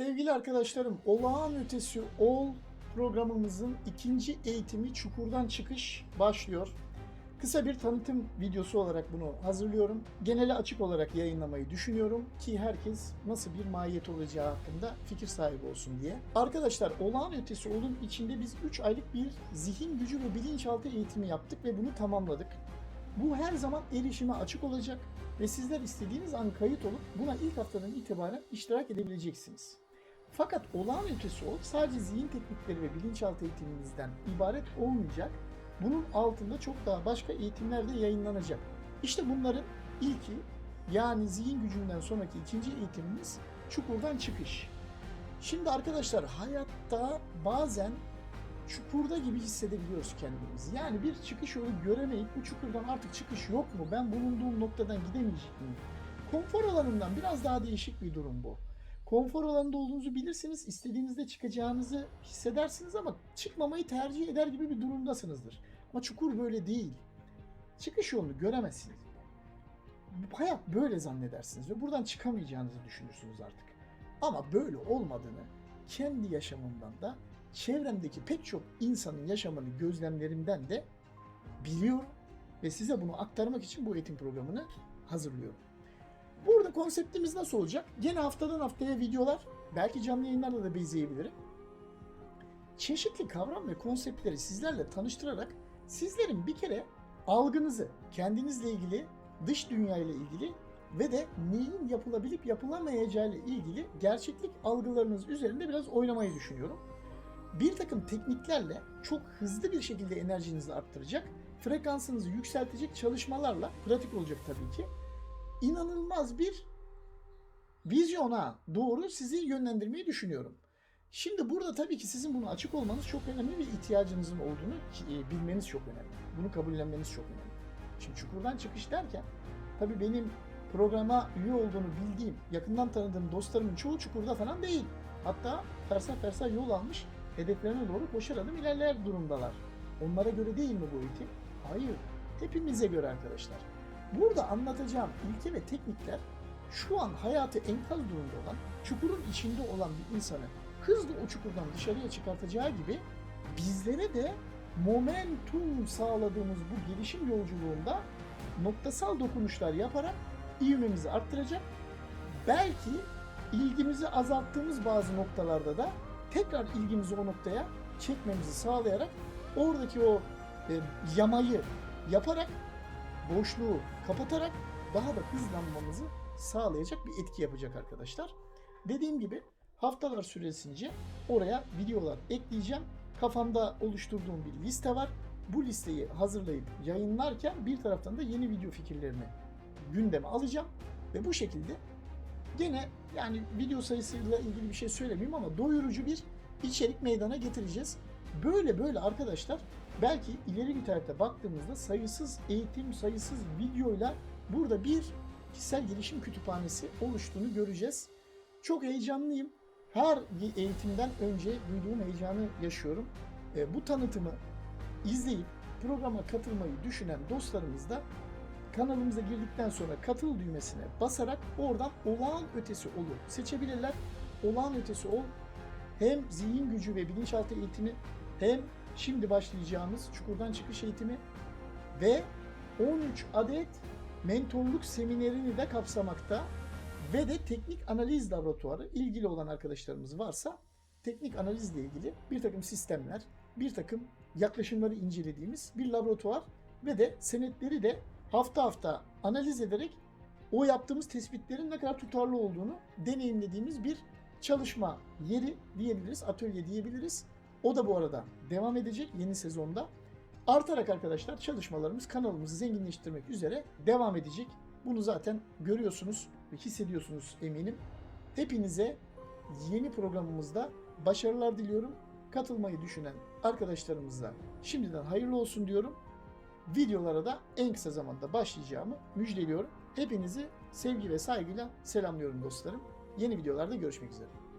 Sevgili arkadaşlarım, olağan ötesi ol programımızın ikinci eğitimi Çukurdan Çıkış başlıyor. Kısa bir tanıtım videosu olarak bunu hazırlıyorum. Genele açık olarak yayınlamayı düşünüyorum ki herkes nasıl bir mahiyet olacağı hakkında fikir sahibi olsun diye. Arkadaşlar olağan ötesi olun içinde biz 3 aylık bir zihin gücü ve bilinçaltı eğitimi yaptık ve bunu tamamladık. Bu her zaman erişime açık olacak ve sizler istediğiniz an kayıt olup buna ilk haftadan itibaren iştirak edebileceksiniz. Fakat olağan ötesi ol sadece zihin teknikleri ve bilinçaltı eğitiminizden ibaret olmayacak. Bunun altında çok daha başka eğitimler de yayınlanacak. İşte bunların ilki yani zihin gücünden sonraki ikinci eğitimimiz çukurdan çıkış. Şimdi arkadaşlar hayatta bazen çukurda gibi hissedebiliyoruz kendimizi. Yani bir çıkış yolu göremeyip bu çukurdan artık çıkış yok mu? Ben bulunduğum noktadan gidemeyecek miyim? Konfor alanından biraz daha değişik bir durum bu. Konfor alanında olduğunuzu bilirsiniz, istediğinizde çıkacağınızı hissedersiniz ama çıkmamayı tercih eder gibi bir durumdasınızdır. Ama çukur böyle değil. Çıkış yolunu göremezsiniz. Hayat böyle zannedersiniz ve buradan çıkamayacağınızı düşünürsünüz artık. Ama böyle olmadığını kendi yaşamımdan da çevremdeki pek çok insanın yaşamını gözlemlerimden de biliyorum ve size bunu aktarmak için bu eğitim programını hazırlıyorum. Burada konseptimiz nasıl olacak? Gene haftadan haftaya videolar, belki canlı yayınlarla da izleyebilirim. Çeşitli kavram ve konseptleri sizlerle tanıştırarak sizlerin bir kere algınızı, kendinizle ilgili, dış dünya ile ilgili ve de neyin yapılabilip yapılamayacağı ile ilgili gerçeklik algılarınız üzerinde biraz oynamayı düşünüyorum bir takım tekniklerle çok hızlı bir şekilde enerjinizi arttıracak, frekansınızı yükseltecek çalışmalarla, pratik olacak tabii ki, inanılmaz bir vizyona doğru sizi yönlendirmeyi düşünüyorum. Şimdi burada tabii ki sizin bunu açık olmanız çok önemli ve ihtiyacınızın olduğunu e, bilmeniz çok önemli. Bunu kabullenmeniz çok önemli. Şimdi çukurdan çıkış derken tabii benim programa üye olduğunu bildiğim, yakından tanıdığım dostlarımın çoğu çukurda falan değil. Hatta fersah fersah yol almış hedeflerine doğru koşar adım ilerleyen durumdalar. Onlara göre değil mi bu eğitim? Hayır. Hepimize göre arkadaşlar. Burada anlatacağım ilke ve teknikler şu an hayatı enkaz durumda olan, çukurun içinde olan bir insanı hızlı o çukurdan dışarıya çıkartacağı gibi bizlere de momentum sağladığımız bu gelişim yolculuğunda noktasal dokunuşlar yaparak ivmemizi arttıracak. Belki ilgimizi azalttığımız bazı noktalarda da tekrar ilgimizi o noktaya çekmemizi sağlayarak oradaki o e, yamayı yaparak boşluğu kapatarak daha da hızlanmamızı sağlayacak bir etki yapacak arkadaşlar. Dediğim gibi haftalar süresince oraya videolar ekleyeceğim. Kafamda oluşturduğum bir liste var. Bu listeyi hazırlayıp yayınlarken bir taraftan da yeni video fikirlerini gündeme alacağım ve bu şekilde gene yani video sayısıyla ilgili bir şey söylemeyeyim ama doyurucu bir içerik meydana getireceğiz. Böyle böyle arkadaşlar belki ileri bir tarihte baktığımızda sayısız eğitim, sayısız videoyla burada bir kişisel gelişim kütüphanesi oluştuğunu göreceğiz. Çok heyecanlıyım. Her bir eğitimden önce duyduğum heyecanı yaşıyorum. E, bu tanıtımı izleyip programa katılmayı düşünen dostlarımız da kanalımıza girdikten sonra katıl düğmesine basarak oradan olağan ötesi olu seçebilirler. Olağan ötesi ol hem zihin gücü ve bilinçaltı eğitimi hem şimdi başlayacağımız çukurdan çıkış eğitimi ve 13 adet mentorluk seminerini de kapsamakta ve de teknik analiz laboratuvarı ilgili olan arkadaşlarımız varsa teknik analizle ilgili bir takım sistemler, bir takım yaklaşımları incelediğimiz bir laboratuvar ve de senetleri de hafta hafta analiz ederek o yaptığımız tespitlerin ne kadar tutarlı olduğunu deneyimlediğimiz bir çalışma yeri diyebiliriz, atölye diyebiliriz. O da bu arada devam edecek yeni sezonda. Artarak arkadaşlar çalışmalarımız kanalımızı zenginleştirmek üzere devam edecek. Bunu zaten görüyorsunuz ve hissediyorsunuz eminim. Hepinize yeni programımızda başarılar diliyorum. Katılmayı düşünen arkadaşlarımıza şimdiden hayırlı olsun diyorum. Videolara da en kısa zamanda başlayacağımı müjdeliyorum. Hepinizi sevgi ve saygıyla selamlıyorum dostlarım. Yeni videolarda görüşmek üzere.